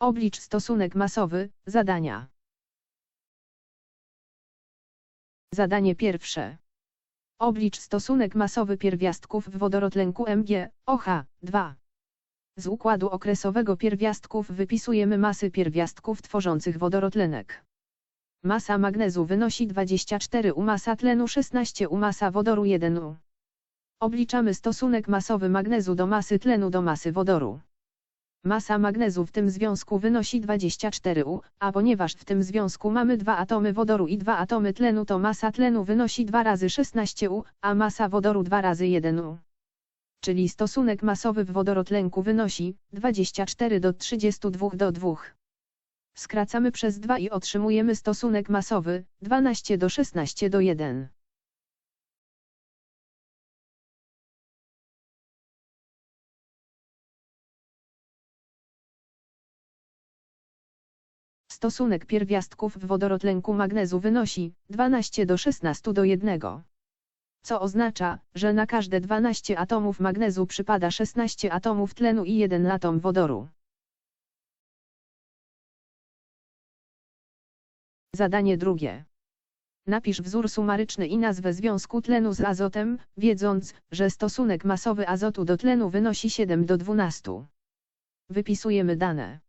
Oblicz stosunek masowy, zadania. Zadanie pierwsze. Oblicz stosunek masowy pierwiastków w wodorotlenku Mg, OH, 2. Z układu okresowego pierwiastków wypisujemy masy pierwiastków tworzących wodorotlenek. Masa magnezu wynosi 24 U, masa tlenu 16 U, masa wodoru 1 U. Obliczamy stosunek masowy magnezu do masy tlenu do masy wodoru. Masa magnezu w tym związku wynosi 24 U, a ponieważ w tym związku mamy dwa atomy wodoru i dwa atomy tlenu to masa tlenu wynosi 2 razy 16 U, a masa wodoru 2 razy 1 U. Czyli stosunek masowy w wodorotlenku wynosi 24 do 32 do 2. Skracamy przez 2 i otrzymujemy stosunek masowy 12 do 16 do 1. Stosunek pierwiastków w wodorotlenku magnezu wynosi 12 do 16 do 1. Co oznacza, że na każde 12 atomów magnezu przypada 16 atomów tlenu i 1 atom wodoru. Zadanie drugie. Napisz wzór sumaryczny i nazwę związku tlenu z azotem, wiedząc, że stosunek masowy azotu do tlenu wynosi 7 do 12. Wypisujemy dane.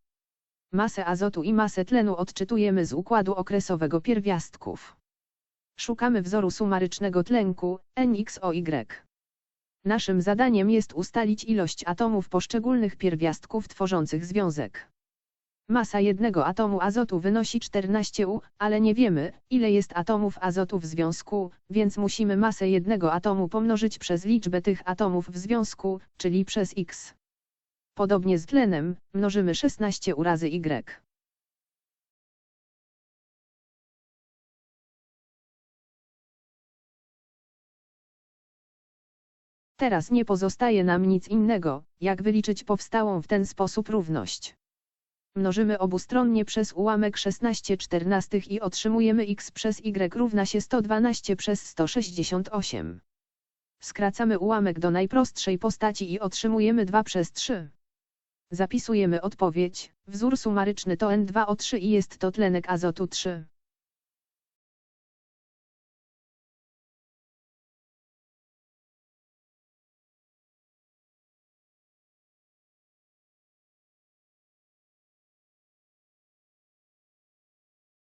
Masę azotu i masę tlenu odczytujemy z układu okresowego pierwiastków. Szukamy wzoru sumarycznego tlenku, NXOY. Naszym zadaniem jest ustalić ilość atomów poszczególnych pierwiastków tworzących związek. Masa jednego atomu azotu wynosi 14 U, ale nie wiemy, ile jest atomów azotu w związku, więc musimy masę jednego atomu pomnożyć przez liczbę tych atomów w związku, czyli przez X. Podobnie z tlenem, mnożymy 16 U razy Y. Teraz nie pozostaje nam nic innego, jak wyliczyć powstałą w ten sposób równość. Mnożymy obustronnie przez ułamek 16 czternastych i otrzymujemy x przez y równa się 112 przez 168. Skracamy ułamek do najprostszej postaci i otrzymujemy 2 przez 3. Zapisujemy odpowiedź, wzór sumaryczny to N2O3 i jest to tlenek azotu 3.